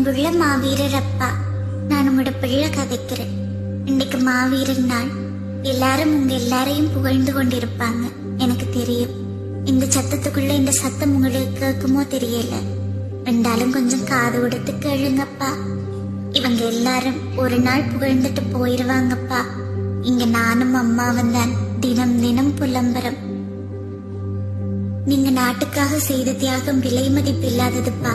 அன்புள்ள மாவீரர் அப்பா. நான் உங்களோட பிள்ளை கதைக்கிறேன். இன்னைக்கு மாவீரர் நாள். எல்லாரும் உங்க எல்லாரையும் புகழ்ந்து கொண்டிருப்பாங்க. எனக்கு தெரியும். இந்த சத்தத்துக்குள்ள இந்த சத்தம் உங்களுக்கு கேட்குமோ தெரியல. ரெண்டாலும் கொஞ்சம் காது கொடுத்து கேளுங்கப்பா. இவங்க எல்லாரும் ஒரு நாள் புகழ்ந்துட்டு போயிருவாங்கப்பா. இங்க நானும் அம்மாவும் தான். தினம் தினம் புலம்பரம் நீங்க நாட்டுக்காக செய்த தியாகம் விலை மதிப்பில்லாததுப்பா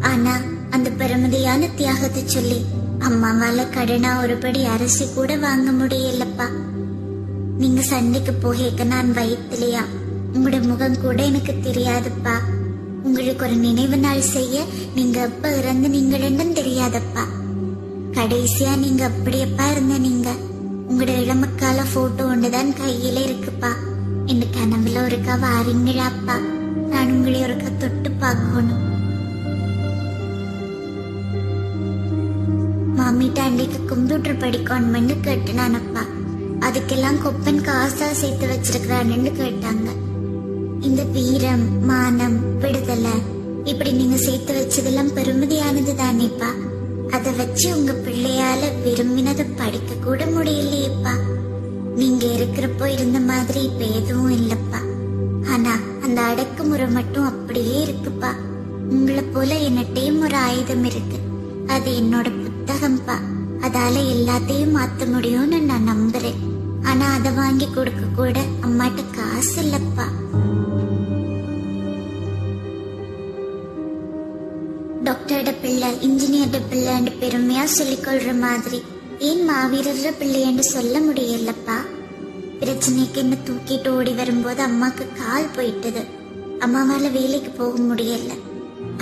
ஆனா அந்த பெருமதியான தியாகத்தை சொல்லி அம்மாவால கடனா ஒருபடி அரிசி கூட வாங்க முடியலப்பா. நீங்க சண்டைக்கு போகேக்க நான் வயிற்றுலையா உங்களோட முகம் கூட எனக்கு தெரியாதுப்பா. உங்களுக்கு ஒரு நினைவு நாள் செய்ய நீங்க எப்ப இறந்து நீங்களுன்னு தெரியாதப்பா. கடைசியா நீங்க அப்படியப்பா இருந்த நீங்க. உங்களோட இளமக்கால போட்டோ ஒன்றுதான் கையில இருக்குப்பா. இந்த கனவுல ஒருக்கா வாரீங்களாப்பா நான் உங்களை ஒருக்கா தொட்டு பார்க்கணும். மாமிட்ட அன்றைக்கு கம்ப்யூட்டர் படிக்கணும்னு கேட்டுனானப்பா. அதுக்கெல்லாம் கொப்பன் காசா சேர்த்து வச்சிருக்கிறான்னு கேட்டாங்க. இந்த வீரம் மானம் விடுதலை இப்படி நீங்க சேர்த்து வச்சதெல்லாம் பெருமதியானது தானேப்பா அதை வச்சு உங்க பிள்ளையால விரும்பினதை படிக்க கூட முடியலையேப்பா. நீங்க இருக்கிறப்போ இருந்த மாதிரி இப்ப எதுவும் இல்லப்பா. ஆனா அந்த அடக்குமுறை மட்டும் அப்படியே இருக்குப்பா. உங்களை போல என்னட்டையும் ஒரு ஆயுதம் இருக்கு. அது என்னோட புத்தகம்ப்பா அதால எல்லாத்தையும் மாத்த முடியும்னு நான் நம்புறேன். ஆனா அதை வாங்கி கொடுக்க கூட அம்மாட்ட காசு இல்லப்பா. டாக்டரோட பிள்ளை இன்ஜினியர்ட பிள்ளைன்னு பெருமையா சொல்லிக்கொள்ற மாதிரி ஏன் மாவீரர பிள்ளைன்னு சொல்ல முடியலப்பா? பிரச்சனைக்கு என்ன தூக்கிட்டு ஓடி வரும்போது அம்மாக்கு கால் போயிட்டது. அம்மாவால வேலைக்கு போக முடியல.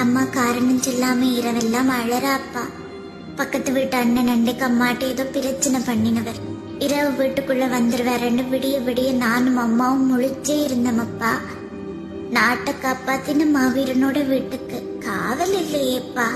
அம்மா காரணம் சொல்லாம இரவெல்லாம் அழறாப்பா பக்கத்து வீட்டு அண்ணன் அண்டைக்கு அம்மாட்ட ஏதோ பிரச்சனை பண்ணினவர். இரவு வீட்டுக்குள்ள வந்துருவாருன்னு விடிய விடிய நானும் அம்மாவும் முழிச்சே இருந்தோமப்பா நாட்டை காப்பாத்தின மாவீரனோட வீட்டுக்கு. காவல் இல்லையேப்பா.